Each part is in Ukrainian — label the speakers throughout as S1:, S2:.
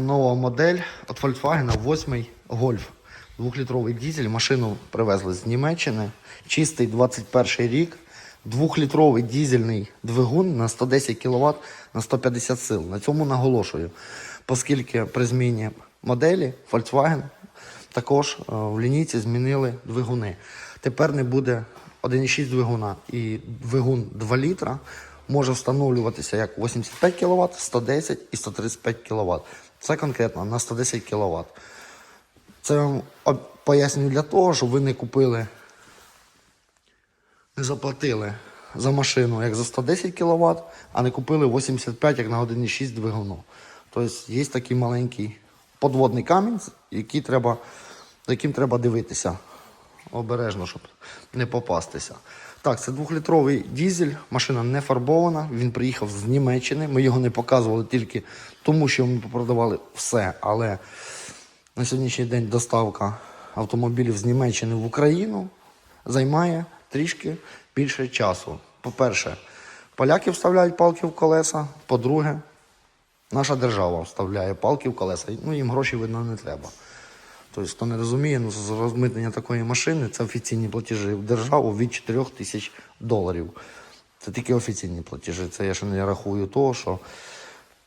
S1: Нова модель від Volkswagen 8 Golf. Двохлітровий дизель. Машину привезли з Німеччини. Чистий 21 рік. Двохлітровий дизельний двигун на 110 кВт на 150 сил. На цьому наголошую, оскільки при зміні моделі Volkswagen також е, в лінійці змінили двигуни. Тепер не буде 1,6 двигуна і двигун 2 літра може встановлюватися як 85 кВт, 110 і 135 кВт. Це конкретно на 110 кВт. Це вам пояснюю для того, щоб ви не купили, не заплатили за машину як за 110 кВт, а не купили 85 як на 1,6 двигуну. Тобто є такий маленький подводний камінь, який треба, яким треба дивитися обережно, щоб не попастися. Так, це двохлітровий дізель, машина не фарбована. Він приїхав з Німеччини. Ми його не показували тільки тому, що ми продавали все. Але на сьогоднішній день доставка автомобілів з Німеччини в Україну займає трішки більше часу. По-перше, поляки вставляють палки в колеса. По-друге, наша держава вставляє палки в колеса. Ну, їм гроші видно не треба. Тобто, хто не розуміє, ну, з розмитнення такої машини це офіційні платежі в державу від 4 тисяч доларів. Це тільки офіційні платежі. Це я ще не рахую того, що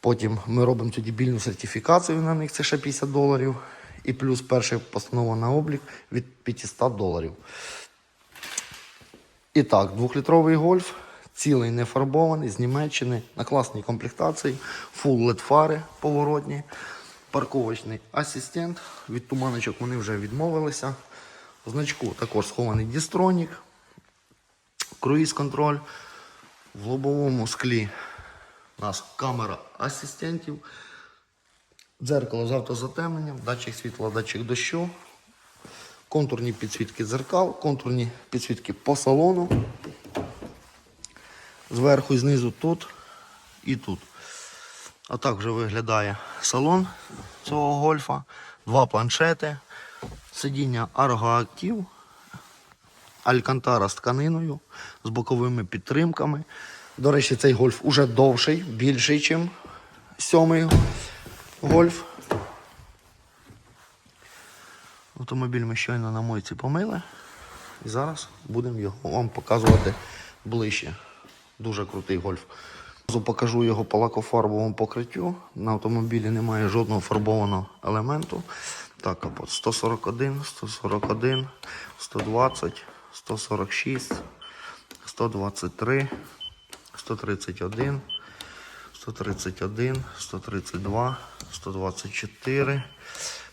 S1: потім ми робимо цю дебільну сертифікацію на них, це ще 50 доларів. І плюс перша постанова на облік від 500 доларів. І так, двохлітровий гольф, цілий не фарбований, з Німеччини, на класній комплектації, фул LED фари поворотні, парковочний асистент. Від туманочок вони вже відмовилися. В значку також схований дістронік, круїз контроль. В лобовому склі у нас камера асистентів, дзеркало з автозатемненням, датчик світла, датчик дощу, контурні підсвітки дзеркал, контурні підсвітки по салону. Зверху і знизу тут і тут. А так вже виглядає салон цього гольфа. Два планшети, сидіння Active, Алькантара з тканиною, з боковими підтримками. До речі, цей гольф уже довший, більший, ніж сьомий гольф. Автомобіль ми щойно на мойці помили. І зараз будемо його вам показувати ближче. Дуже крутий гольф. Зразу Покажу його по лакофарбовому покриттю. На автомобілі немає жодного фарбованого елементу. Так, капот 141, 141, 120, 146, 123, 131, 131, 132, 124,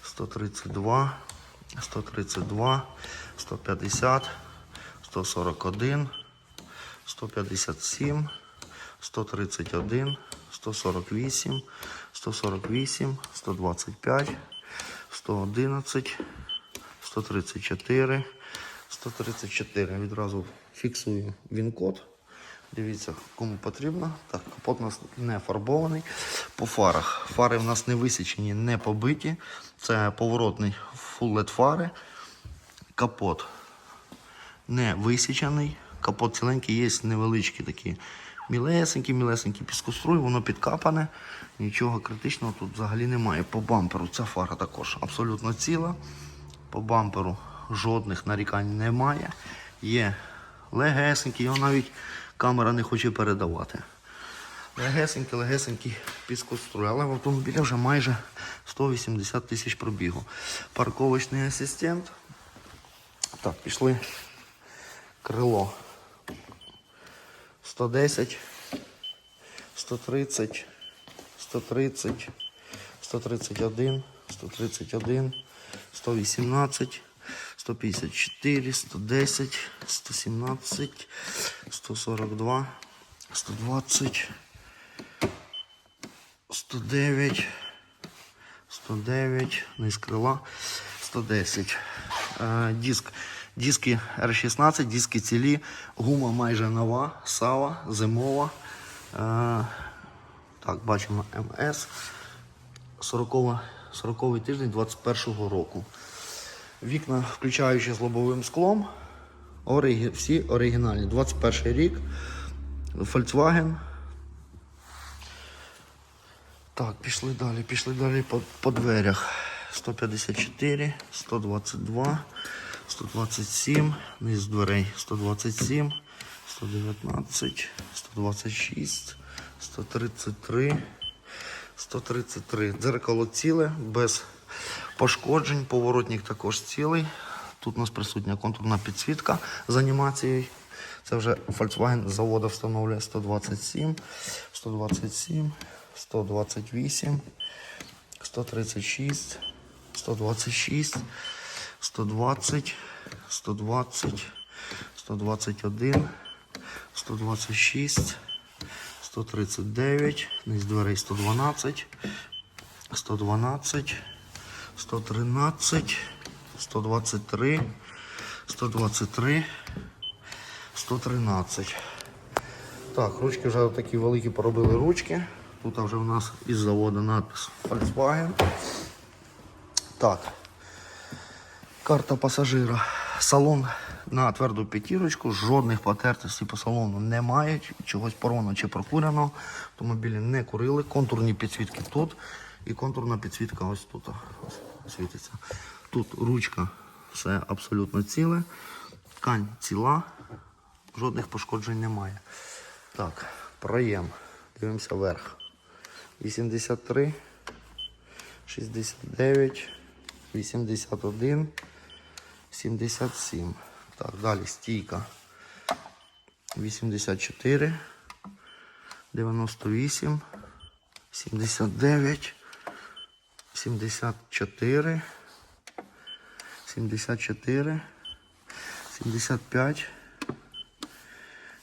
S1: 132, 132, 150, 141, 157, 131, 148, 148, 125, 111, 134, 134. Відразу фіксую він-код. Дивіться, кому потрібно. Так, капот у нас не фарбований. По фарах. Фари в нас не висічені, не побиті. Це поворотний LED фари. Капот не висічений. Капот ціленький, є невеличкі такі мілесенькі, мілесенькі піскоструй, воно підкапане. Нічого критичного тут взагалі немає. По бамперу ця фара також абсолютно ціла. По бамперу жодних нарікань немає. Є легесенький, його навіть камера не хоче передавати. Легесенький, легесенький піскоструй, але в автомобілі вже майже 180 тисяч пробігу. Парковочний асистент. Так, пішли крило. 110, 130, 130, 131, 131, 118, 154, 110, 117, 142, 120, 109, 109, низ крила, 110. Е, Диск. Диски R16, диски цілі, гума майже нова, сава, зимова. Е, так, бачимо МС. 40, 40 тиждень 21 року. Вікна, включаючи з лобовим склом, ориги, всі оригінальні. 21 рік. Volkswagen. Так, пішли далі, пішли далі по, по дверях. 154, 122, 127, низ дверей 127, 119, 126, 133, 133. Дзеркало ціле, без пошкоджень, поворотник також цілий. Тут у нас присутня контурна підсвітка з анімацією. Це вже Volkswagen з заводу встановлює 127, 127, 128, 136, 126, 120, 120, 121, 126, 139, низ дверей 112, 112, 113, 123, 123, 113. Так, ручки вже такі великі поробили ручки. Тут вже у нас із заводу надпис Volkswagen. Так. Карта пасажира. Салон на тверду п'ятірочку, жодних потертостей по салону немає, чогось порвано чи прокурено. Автомобілі не курили. Контурні підсвітки тут і контурна підсвітка ось тут ось світиться. Тут ручка, все абсолютно ціле. Ткань ціла, жодних пошкоджень немає. Так, проєм. Дивимося вверх. 83, 69, 81, 77. Так, далі стійка. 84, 98, 79, 74, 74, 75,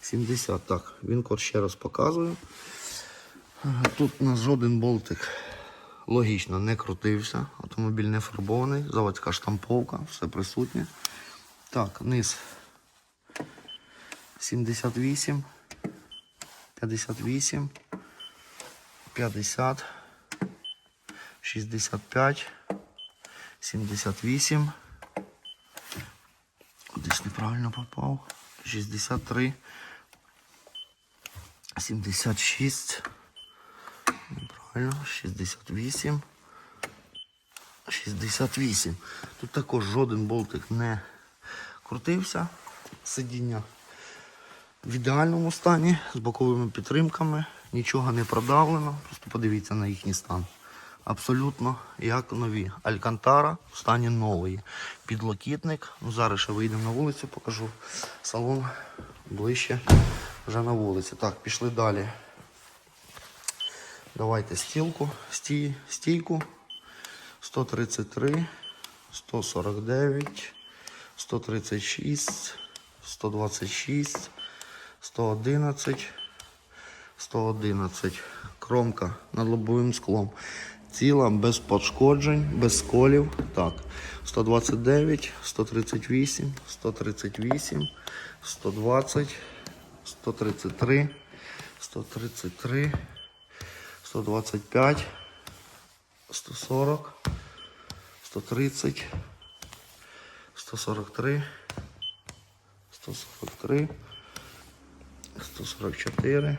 S1: 70. Так, він код ще раз показую. Тут у нас жоден болтик логічно не крутився. Автомобіль не фарбований, заводська штамповка, все присутнє. Так, низ 78, 58, 50, 65, 78. Кудись неправильно попав. 63, 76. Неправильно, 68. 68. Тут також жоден болтик не крутився. Сидіння в ідеальному стані, з боковими підтримками, нічого не продавлено. Просто подивіться на їхній стан. Абсолютно як нові. Алькантара в стані нової. Підлокітник. Ну, зараз ще вийдемо на вулицю, покажу салон ближче вже на вулиці. Так, пішли далі. Давайте стілку, стій, стійку. 133, 149, 136, 126, 111, 111. Кромка над лобовим склом. Ціла, без пошкоджень, без сколів. Так, 129, 138, 138, 120, 133, 133, 125, 140, 130, 143, 143, 144,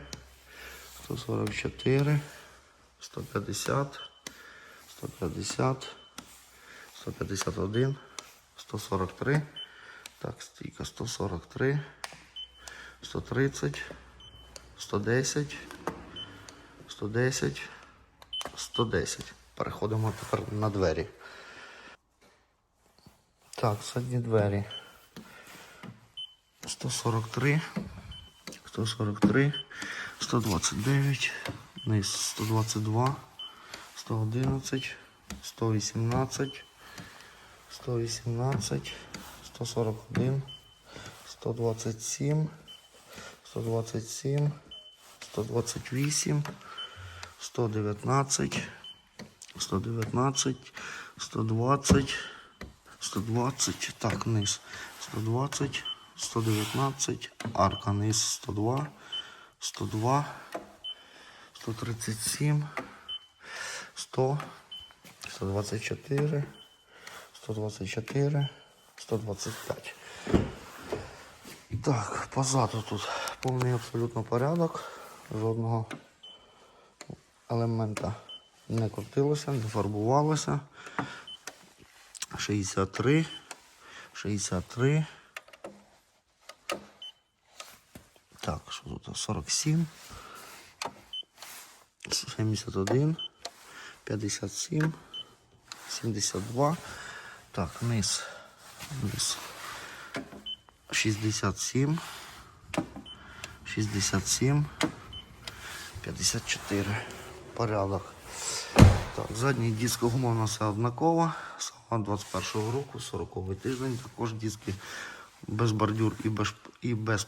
S1: 144, 150, 150, 151, 143, так, стійка 143, 130, 110, 110, 110. Переходимо тепер на двері. Так, задні двері. 143, 143, 129, низ 122, 111, 118, 118, 141, 127, 127, 128, 119, 119, 120, 120, так, низ, 120, 119, арка низ 102, 102, 137, 100, 124, 124, 125. Так, позаду тут повний абсолютно порядок, жодного елемента не крутилося, не фарбувалося. 63, 63. Так, що тут? 47, 71, 57, 72. Так, низ. Низ. 67, 67, 54. Порядок. Так, задній диск гума у нас однакова. Сама 21-го року, 40-й тиждень. Також диски без бордюр і без, і без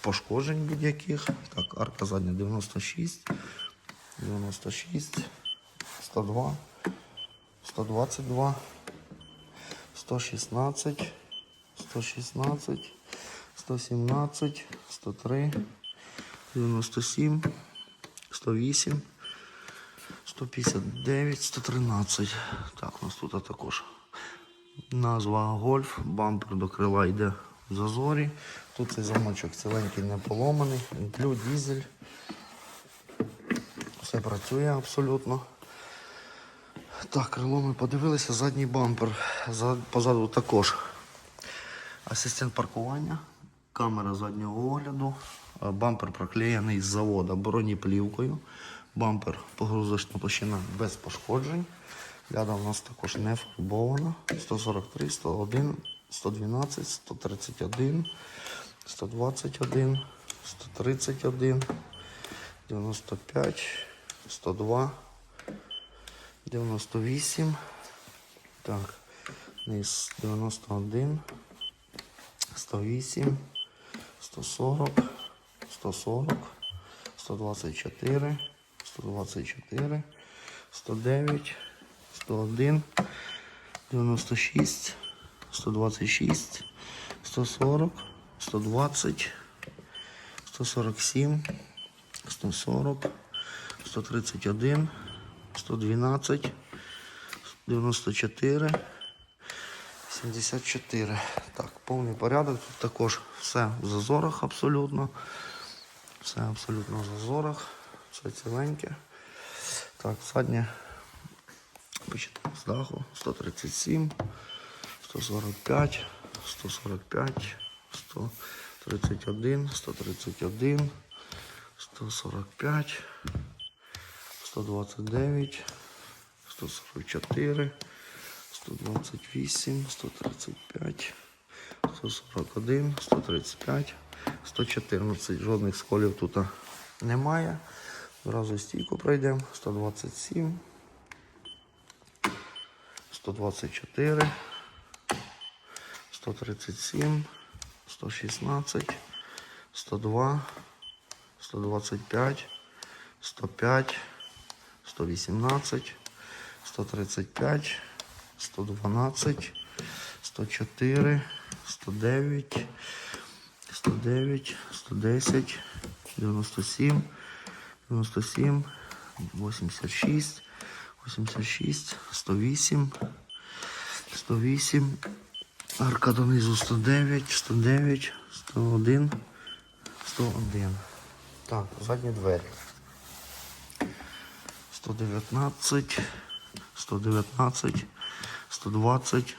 S1: пошкоджень будь-яких. Так, арка задня 96, 96, 102, 122, 116, 116, 117, 103, 97, 108, 159, 113. Так, у нас тут також назва гольф, бампер до крила йде в зазорі. Тут цей замочок ціленький не поломаний, інклю, дізель. Все працює абсолютно. Так, крило ми подивилися, задній бампер. Позаду також асистент паркування, камера заднього огляду, бампер проклеєний з заводу бронеплівкою. Бампер погрузочна площина без пошкоджень. Ляда у нас також не фарбована. 143, 101, 112, 131, 121, 131, 95, 102, 98. Так, низ 91, 108, 140, 140, 124, 124, 109, 101, 96, 126, 140, 120, 147, 140, 131, 112, 94, 74. Так, повний порядок. Тут також все в зазорах абсолютно. Все абсолютно в зазорах. Все ціленьке. Так, заднє почитаємо з даху. 137, 145, 145, 131, 131, 145, 129, 144, 128, 135, 141, 135, 114. Жодних сколів тут немає. Зразу стійку пройдемо. 127, 124, 137, 116, 102, 125, 105, 118, 135, 112, 104, 109, 109, 110, 97, 97, 86, 86, 108, 108, арка донизу 109, 109, 101, 101. Так, задні двері. 119, 119, 120,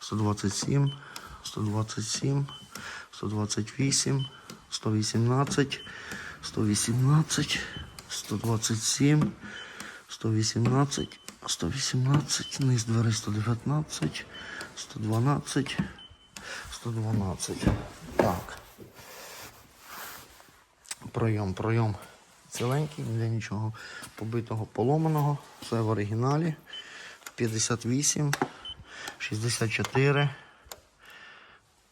S1: 127, 127, 128, 118, 118, 127, 118, 118, низ двері 119, 112, 112. Так. Пройом, пройом ціленький, ніде нічого побитого, поломаного. Все в оригіналі. 58, 64,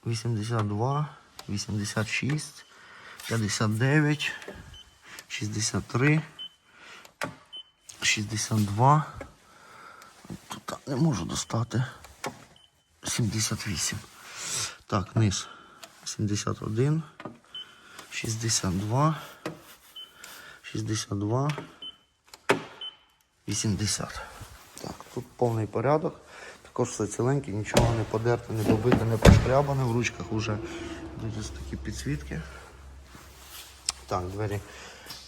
S1: 82, 86, 59, 63, 62. Тут не можу достати. 78. Так, низ. 71, 62, 62, 80. Так, тут повний порядок. Також все ціленьке, нічого не подерте, не побите, не пошкрябане. В ручках вже йдуть такі підсвітки. Так, двері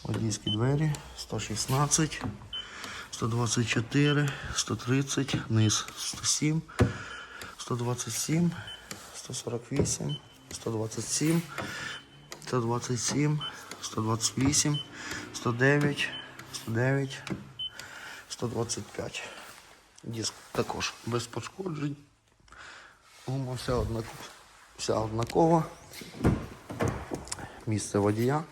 S1: Водійські двері 116, 124, 130, низ 107, 127, 148, 127, 127, 128, 109, 109, 125. Диск також без пошкоджень. Гума вся однакова. Вся однакова. Місце водія.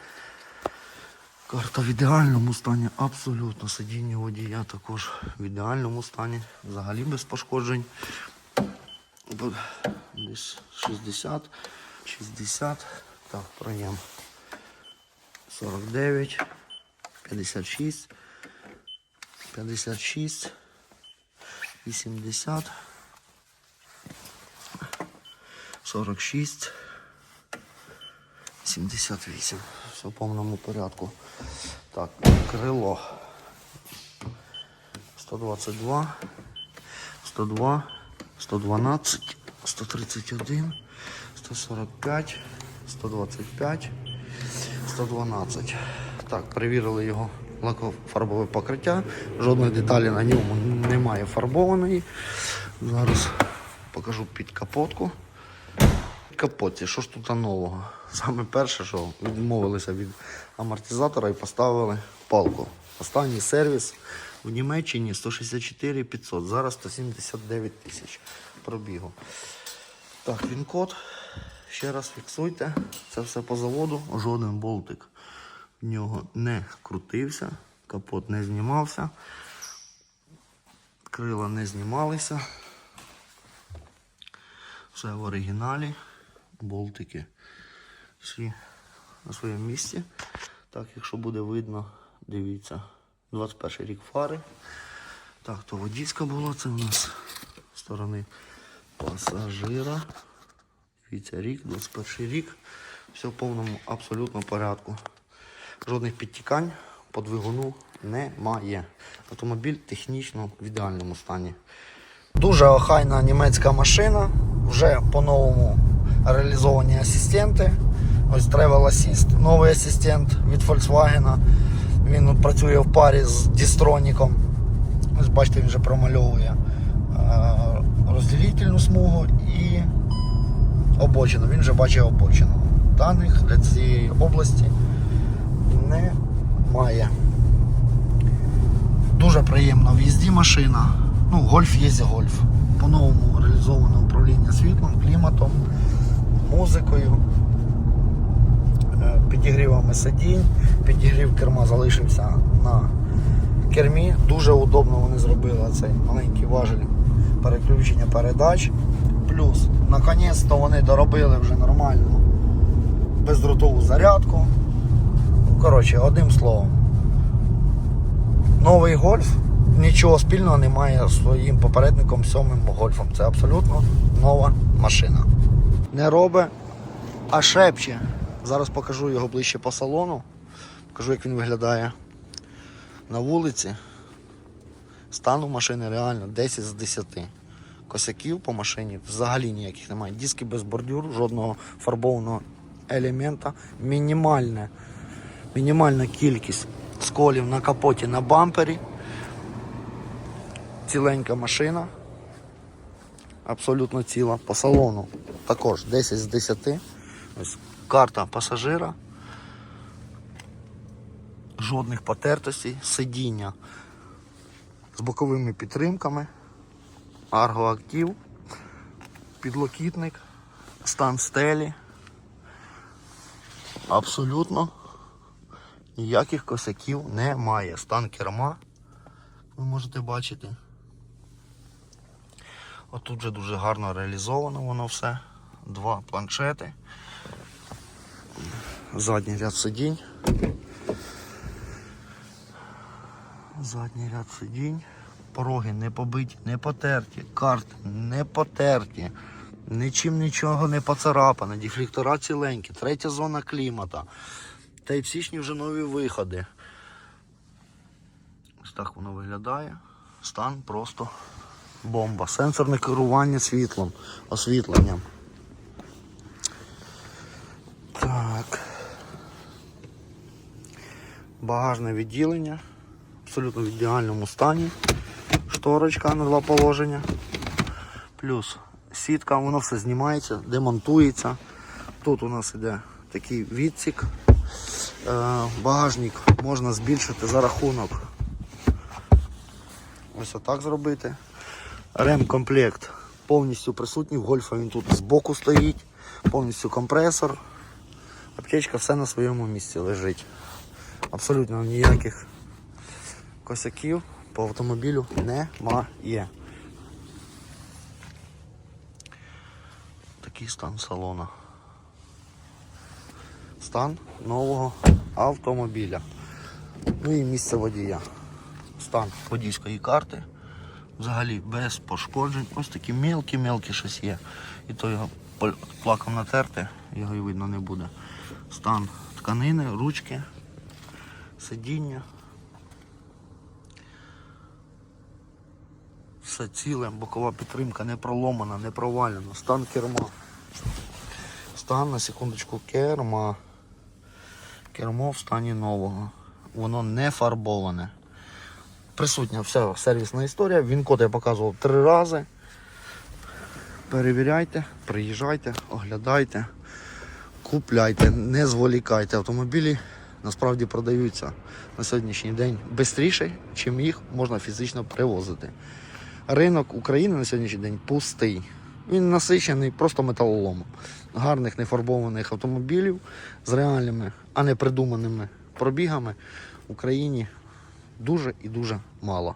S1: Карта в ідеальному стані, абсолютно. Сидіння водія також в ідеальному стані. Взагалі без пошкоджень. Десь 60, 60. Так, проєм. 49, 56, 56, 80, 46, 78. Все в повному порядку. Так, крило. 122, 102, 112, 131, 145, 125, 112. Так, перевірили його лакофарбове покриття. Жодної деталі на ньому немає фарбованої. Зараз покажу під капотку. В капоті, що ж тут нового? Саме перше, що відмовилися від амортизатора і поставили палку. Останній сервіс в Німеччині 164 500, зараз 179 тисяч пробігу. Так, він код. Ще раз фіксуйте. Це все по заводу. Жоден болтик в нього не крутився, капот не знімався, крила не знімалися. Все в оригіналі. Болтики всі на своєму місці. Так, якщо буде видно, дивіться. 21 рік фари. Так, то водійська була, це у нас з сторони пасажира. Дивіться, рік, 21 рік. Все в повному абсолютно порядку. Жодних підтікань по двигуну немає. Автомобіль технічно в ідеальному стані. Дуже охайна німецька машина. Вже по-новому реалізовані асистенти. Ось Travel Assist, новий асистент від Volkswagen. Він працює в парі з Дістроніком. Ось бачите, він вже промальовує е, розділительну смугу і обочину. Він вже бачить обочину. Даних для цієї області немає. Дуже приємна в їзді машина. Ну, гольф є гольф. По-новому реалізоване управління світлом, кліматом, музикою, підігрівами сидінь, підігрів керма залишився на кермі. Дуже удобно вони зробили цей маленький важель переключення передач. Плюс, наконець-то вони доробили вже нормальну бездротову зарядку. Коротше, одним словом. Новий гольф нічого спільного не має з своїм попередником сьомим гольфом. Це абсолютно нова машина. Не робить, а шепче. Зараз покажу його ближче по салону. Покажу, як він виглядає на вулиці. Стану машини реально 10 з 10. Косяків по машині взагалі ніяких немає. Диски без бордюру, жодного фарбованого елемента. Мінімальне, мінімальна кількість сколів на капоті на бампері. Ціленька машина. Абсолютно ціла. По салону також 10 з 10. Ось карта пасажира. Жодних потертостей, сидіння з боковими підтримками, аргоактив, підлокітник, стан стелі. Абсолютно ніяких косяків немає. Стан керма, ви можете бачити. Отут вже дуже гарно реалізовано воно все. Два планшети. Задній ряд сидінь. Задній ряд сидінь. Пороги не побиті, не потерті, карти не потерті, нічим нічого не поцарапано, дефлектора ціленькі, третя зона клімата. Та й в січні вже нові виходи. Ось так воно виглядає. Стан просто бомба. Сенсорне керування світлом, освітленням. Багажне відділення. Абсолютно в ідеальному стані. Шторочка на два положення. Плюс сітка, воно все знімається, демонтується. Тут у нас іде такий відсік. Е, Багажник можна збільшити за рахунок. Ось отак зробити. Ремкомплект повністю присутній. В гольфа він тут збоку стоїть, повністю компресор. Аптечка все на своєму місці лежить. Абсолютно ніяких косяків по автомобілю немає. Такий стан салона. Стан нового автомобіля. Ну і місце водія. Стан водійської карти. Взагалі без пошкоджень. Ось такі мелкі-мелкі щось є. І то його плаком натерти, його і видно не буде. Стан тканини, ручки, сидіння. Все ціле, бокова підтримка не проломана, не провалена. Стан керма. Стан на секундочку керма. Кермо в стані нового. Воно не фарбоване. Присутня вся сервісна історія. Він код я показував три рази. Перевіряйте, приїжджайте, оглядайте, купляйте, не зволікайте. Автомобілі насправді продаються на сьогоднішній день швидше, ніж їх можна фізично привозити. Ринок України на сьогоднішній день пустий. Він насичений просто металоломом. Гарних нефарбованих автомобілів з реальними, а не придуманими пробігами в Україні дуже і дуже мало.